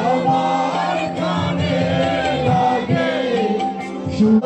আমার কানে লাগে শুভ